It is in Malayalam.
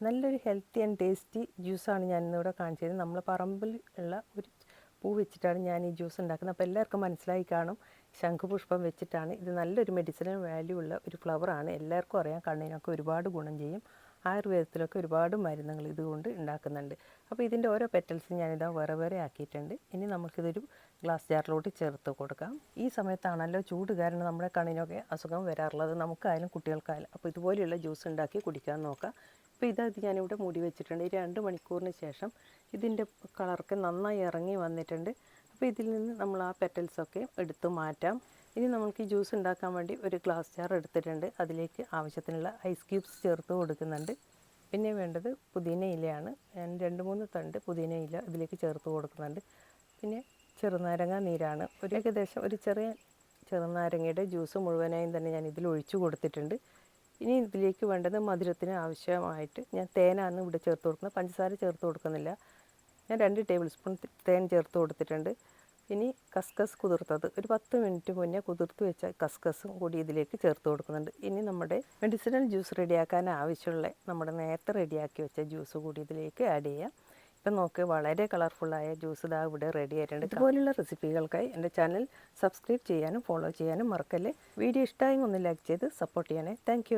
നല്ലൊരു ഹെൽത്തി ആൻഡ് ടേസ്റ്റി ജ്യൂസാണ് ഞാൻ ഇന്നിവിടെ കാണിച്ചത്. നമ്മളെ പറമ്പിൽ ഉള്ള ഒരു പൂ വെച്ചിട്ടാണ് ഞാൻ ഈ ജ്യൂസ് ഉണ്ടാക്കുന്നത്. അപ്പോൾ എല്ലാവർക്കും മനസ്സിലായി കാണും. ശംഖുപുഷ്പം വെച്ചിട്ടാണ്. ഇത് നല്ലൊരു മെഡിസിനൽ വാല്യൂ ഉള്ള ഒരു ഫ്ലവറാണ് എല്ലാവർക്കും അറിയാം കണ്ണിനൊക്കെ ഒരുപാട് ഗുണം ചെയ്യും. ആയുർവേദത്തിലൊക്കെ ഒരുപാട് മരുന്നുകൾ ഇതുകൊണ്ട് ഉണ്ടാക്കുന്നുണ്ട്. അപ്പോൾ ഇതിന്റെ ഓരോ പെറ്റൽസും ഞാനിതാ വേറെ വേറെ ആക്കിയിട്ടുണ്ട്. ഇനി നമുക്കിതൊരു ഗ്ലാസ് ജാറിലോട്ട് ചേർത്ത് കൊടുക്കാം. ഈ സമയത്താണല്ലോ ചൂട് കാരണം നമ്മുടെ കണ്ണിനൊക്കെ അസുഖം വരാറുള്ളത്. നമുക്കായാലും കുട്ടികൾക്കായാലും. അപ്പോൾ ഇതുപോലെയുള്ള ജ്യൂസ് ഉണ്ടാക്കി കുടിക്കാൻ നോക്കാം. ഇപ്പോൾ ഇത് ഞാനിവിടെ മൂടി വെച്ചിട്ടുണ്ട്. ഈ രണ്ട് മണിക്കൂറിന് ശേഷം ഇതിന്റെ കളറൊക്കെ നന്നായി ഇറങ്ങി വന്നിട്ടുണ്ട്. അപ്പോൾ ഇതിൽ നിന്ന് നമ്മൾ ആ പെറ്റൽസൊക്കെ എടുത്തു മാറ്റാം. ഇനി നമുക്ക് ഈ ജ്യൂസ് ഉണ്ടാക്കാൻ വേണ്ടി ഒരു ഗ്ലാസ് ജാർ എടുത്തിട്ടുണ്ട്. അതിലേക്ക് ആവശ്യത്തിനുള്ള ഐസ് ക്യൂബ്സ് ചേർത്ത് കൊടുക്കുന്നുണ്ട്. പിന്നെ വേണ്ടത് പുതിന ഇലയാണ്. ഞാൻ രണ്ട് മൂന്ന് തണ്ട് പുതിന ഇല ഇതിലേക്ക് ചേർത്ത് കൊടുക്കുന്നുണ്ട്. പിന്നെ ചെറുനാരങ്ങ നീരാണ്. ഒരു ഏകദേശം ഒരു ചെറിയ ചെറുനാരങ്ങയുടെ ജ്യൂസ് മുഴുവനായും തന്നെ ഞാൻ ഇതിൽ ഒഴിച്ചു കൊടുത്തിട്ടുണ്ട്. ഇനി ഇതിലേക്ക് വേണ്ടത് മധുരത്തിന് ആവശ്യമായിട്ട് ഞാൻ തേനാണ് ഇവിടെ ചേർത്ത് കൊടുക്കുന്നത്. പഞ്ചസാര ചേർത്ത് കൊടുക്കുന്നില്ല. ഞാൻ രണ്ട് ടേബിൾ സ്പൂൺ തേൻ ചേർത്ത് കൊടുത്തിട്ടുണ്ട്. ഇനി കസ്കസ് കുതിർത്തത്. ഒരു പത്ത് മിനിറ്റ് മുന്നേ കുതിർത്ത് വെച്ച കസ്കസും കൂടി ഇതിലേക്ക് ചേർത്ത് കൊടുക്കുന്നുണ്ട്. ഇനി നമ്മുടെ മെഡിസിനൽ ജ്യൂസ് റെഡിയാക്കാൻ ആവശ്യമുള്ള നമ്മുടെ നേരത്തെ റെഡിയാക്കി വെച്ച ജ്യൂസ് കൂടി ഇതിലേക്ക് ആഡ് ചെയ്യാം. ഇപ്പം നോക്ക് വളരെ കളർഫുള്ളായ ജ്യൂസ് ഇതാ ഇവിടെ റെഡി ആയിട്ടുണ്ട്. ഇതുപോലുള്ള റെസിപ്പികൾക്കായി എന്റെ ചാനൽ സബ്സ്ക്രൈബ് ചെയ്യാനും ഫോളോ ചെയ്യാനും മറക്കല്ലേ. വീഡിയോ ഇഷ്ടമായി ഒന്ന് ലൈക്ക് ചെയ്ത് സപ്പോർട്ട് ചെയ്യണേ താങ്ക്